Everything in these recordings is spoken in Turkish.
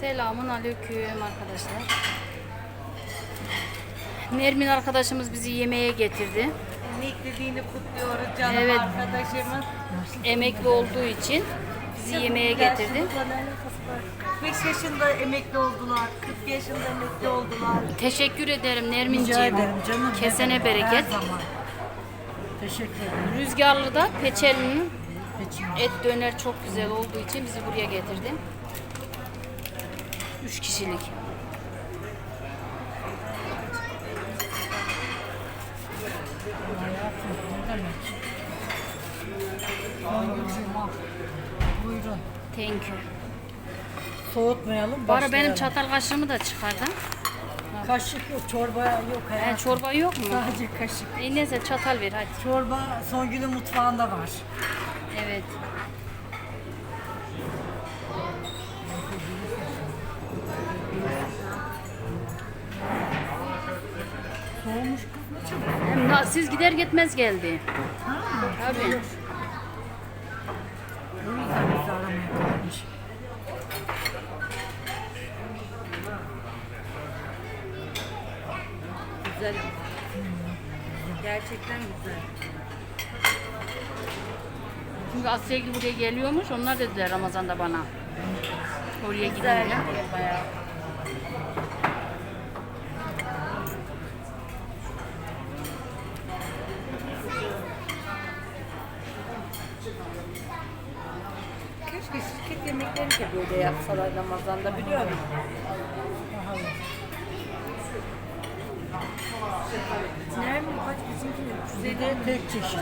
Selamun aleyküm arkadaşlar. Nermin arkadaşımız bizi yemeğe getirdi. Emekliliğini kutluyoruz canım Evet. arkadaşımız. Emekli olduğu için bizi yemeğe getirdi. Yaşlılıkla ne alakası var? 5 yaşında emekli oldular, 40 yaşında emekli oldular. Teşekkür ederim Rica Nerminciğim. ederim canım. Kesene Her bereket. zaman. Teşekkür ederim. Rüzgarlı'da Peçeli'nin et döner çok güzel olduğu için bizi buraya getirdi. Üç kişilik. Hayatım ne demek? Songülcüğüm al. Buyurun. Thank you. Soğutmayalım. Bu ara benim başlayalım. çatal kaşığımı da çıkardın. Kaşık yok, çorba yok hayatım. He, çorba yok mu? Sadece kaşık. E, neyse çatal ver hadi. Çorba Songül'ün mutfağında var. Evet. Soğumuş kız mı çabuk? Hem na- siz gider gitmez geldi. Ha, Tabii. o yüzden bizi aramaya kalmış. Güzel ama. Gerçekten güzel. Çünkü Asya'ya buraya geliyormuş. Onlar dediler Ramazan'da bana. Oraya gidelim. bayağı. Keşke de böyle yapsalar Ramazan'da biliyor musun? Nermin kaç bizimkinin? Bizde tek çeşit.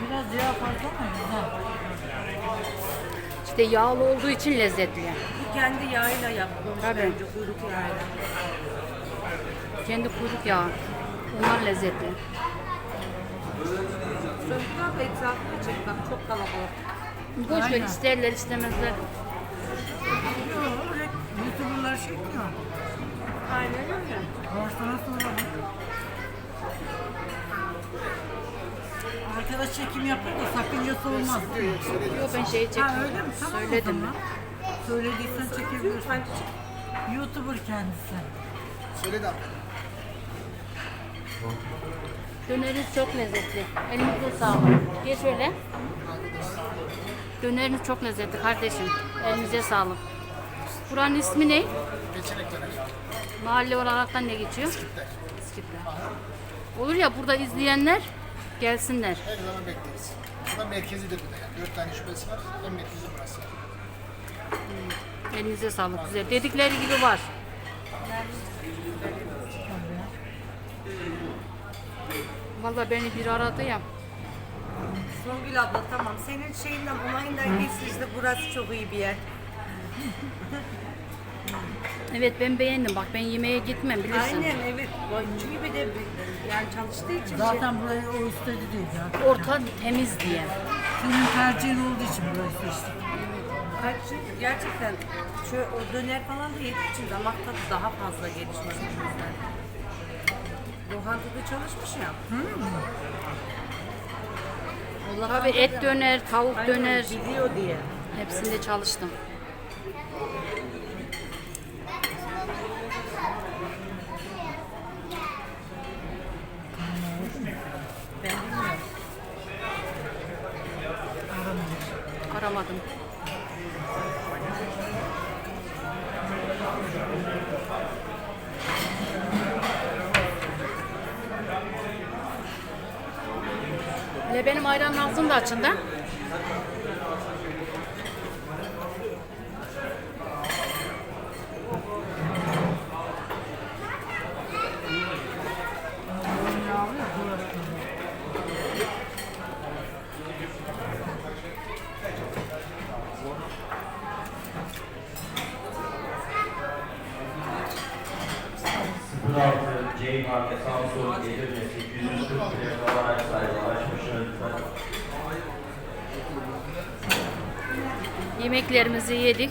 Biraz yağ fazla mı? Güzel. İşte yağlı olduğu için lezzetli. Bu kendi yağıyla yapılmış Tabii. bence kuyruk yağıyla. Kendi kuyruk yağı. Onlar lezzetli. Çocuklar da etrafını çek bak çok kalabalık. Boş ver Aynen. isterler istemezler. Yok, öyle YouTuber'lar çekmiyor. Aynen öyle. Baştan sonra bak. Arkadaş çekim yapıyor da sakıncası olmaz. mi? Yok ben şey Ha çekmedim. öyle mi? Tamam Söyledim. zaman. Söylediysen çekebilirsin. YouTuber kendisi. Döneriniz çok lezzetli. Elinize sağlık. Geç şöyle. Döneriniz çok lezzetli kardeşim. Elinize sağlık. Buranın ismi ne? Mahalle olaraktan ne geçiyor? İskitler. Olur ya burada izleyenler gelsinler. Her zaman bekleriz. Burada merkezidir bu da yani. Dört tane şubesi var. En merkezi burası. Elinize sağlık güzel. Dedikleri gibi var. Vallahi beni bir aradı ya. Songül abla tamam. Senin şeyinden onayından işte burası çok iyi bir yer. Evet ben beğendim. Bak ben yemeğe gitmem bilirsin. Aynen evet. Çünkü bir de yani çalıştığı için şey- Zaten burayı o istedi değil ya. Orta temiz diye. Senin tercihin olduğu için burayı seçtik. Kaç gerçekten şu o döner falan da yediği için damak tadı daha fazla gelişmez bizden. Lokantada çalışmış ya. O Tabii lokanta et döner, tavuk Aynen, döner. Biliyor diye. Hepsinde çalıştım. Aramadım. Hele benim ayranın ağzını da açın da. Yemeklerimizi yedik.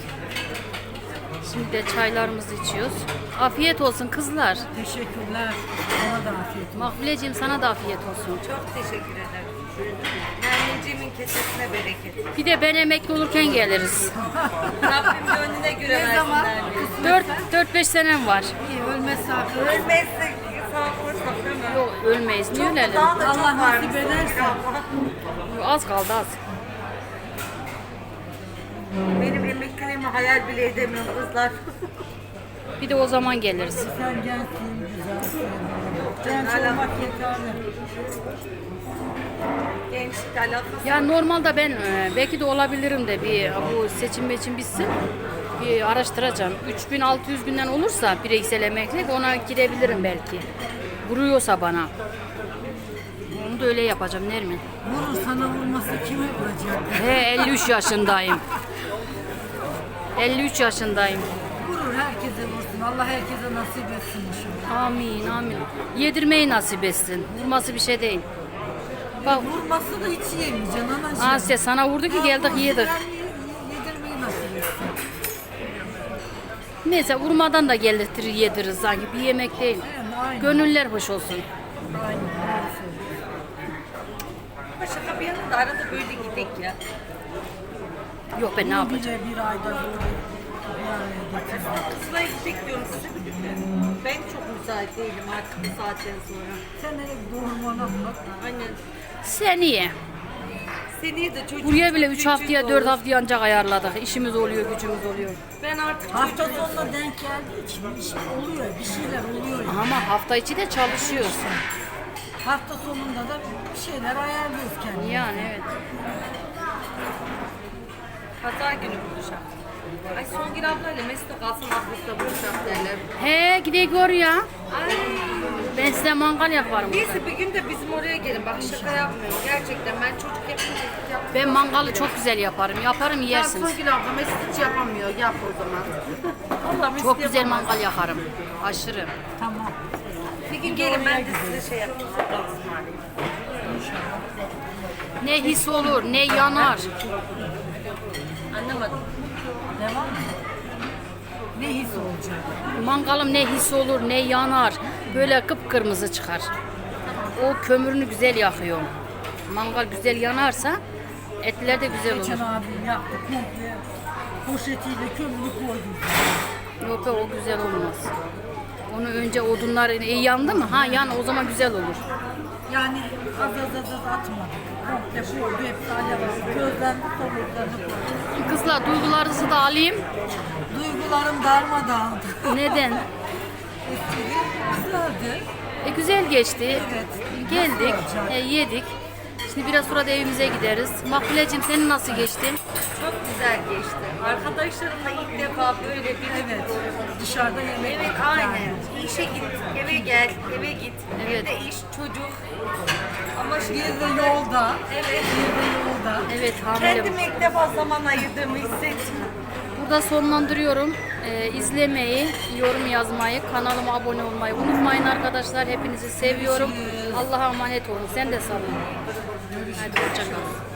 Şimdi de çaylarımızı içiyoruz. Afiyet olsun kızlar. Teşekkürler. Sana da afiyet olsun. Makbuleciğim sana da afiyet olsun. Çok teşekkür ederim. Anneciğimin kesesine bereket. Bir de ben emekli olurken geliriz. Rabbim gönlüne göre Ne versin. zaman? derdi. 4-5 senem var. İyi ölmezse mi? Yok ölmeyiz. Niye ölelim? Allah nasip ederse. Az kaldı az. Benim emekliliğimi hayal bile edemiyorum kızlar. Bir de o zaman geliriz. Sen gençsin, güzelsin. Genç olmak yeterli. Gençlikle alakası Ya normalde ben e, belki de olabilirim de bir bu seçim için bitsin. Bir araştıracağım. 3600 günden olursa bireysel emeklilik ona girebilirim belki. Vuruyorsa bana. Onu da öyle yapacağım Nermin. Vurur sana vurması kimi vuracak? He 53 yaşındayım. 53 yaşındayım. Vurur herkese vursun. Allah herkese nasip etsin inşallah. Amin amin. Yedirmeyi nasip etsin. Vurması bir şey değil. Bak Vurması da hiç yemeyeceksin anacığım. Asya sana vurdu ki geldik yedik. Yedirmeyi nasip etsin. Neyse vurmadan da gelirtir yediririz sanki bir yemek değil. Aynen. Gönüller hoş olsun. Aynen. şaka bir yana da arada böyle gidek ya. Yok ben ne yapacağım? Bir ayda böyle gidecek diyorum size. Ben çok müsait değilim artık bu saatten sonra. Sen hele doğurmana bak. Aynen. Sen iyi. Seneye de çocuk Buraya bile 3 küçük haftaya olur. 4 haftaya ancak ayarladık. İşimiz oluyor, gücümüz oluyor. Ben artık Hafta sonuna denk geldiği için bir şey oluyor, bir şeyler oluyor. Ama hafta içi de çalışıyoruz. Hafta sonunda da bir şeyler ayarlıyoruz kendimize. Yani evet. pazar günü buluşalım. Ay Songül ablayla Mesut kalsın Afrika'da buluşalım derler. He gidelim oraya. Ay. Ben size mangal yaparım. Neyse bir gün de bizim oraya gelin. Bak şaka yapmıyorum. Gerçekten ben çocuk yapınca yaptım. Ben mangalı çok güzel yaparım. Yaparım yersiniz. Songül abla Mesut hiç yapamıyor. Yap o zaman. Allah Mesut Çok güzel yapamaz. mangal yakarım. Aşırı. Tamam. Bir gün gelin ben de size şey yapayım. Ne his olur, ne yanar. Anlamadım. Devam mı? Ne his olacak? Mangalım ne his olur, ne yanar. Böyle kıpkırmızı çıkar. O kömürünü güzel yakıyor. Mangal güzel yanarsa etler de güzel Geçen olur. abim yaptı komple poşetiyle kömürü koydu. Yok yok o güzel olmaz. Onu önce odunlar iyi yandı mı? Ha yan o zaman güzel olur. Yani az az az az atmadık. Komple koydu hepsi alev aldı. Közlendi somurtlarını koydu. Kızlar duygularınızı da alayım. Duygularım darmadağındı. Neden? Espri güzeldi. E güzel geçti. Evet. Geldik, e, yedik. Şimdi biraz sonra da evimize gideriz. Makbuleciğim senin nasıl geçti? Çok güzel geçti. Arkadaşlarımla ilk defa böyle bir Evet. Dışarıda yemek Evet aynen. İşe git, eve gel, eve git. Evet. Evde iş, çocuk. Ama şimdi Bir de yolda. Evet. Bir de yolda. Evet hamile. Kendime ilk defa zaman ayırdığımı hissettim. Burada sonlandırıyorum. Ee, izlemeyi, yorum yazmayı, kanalıma abone olmayı unutmayın arkadaşlar. Hepinizi seviyorum. Allah'a emanet olun. Sen de sağ olun. Hadi hoşçakalın.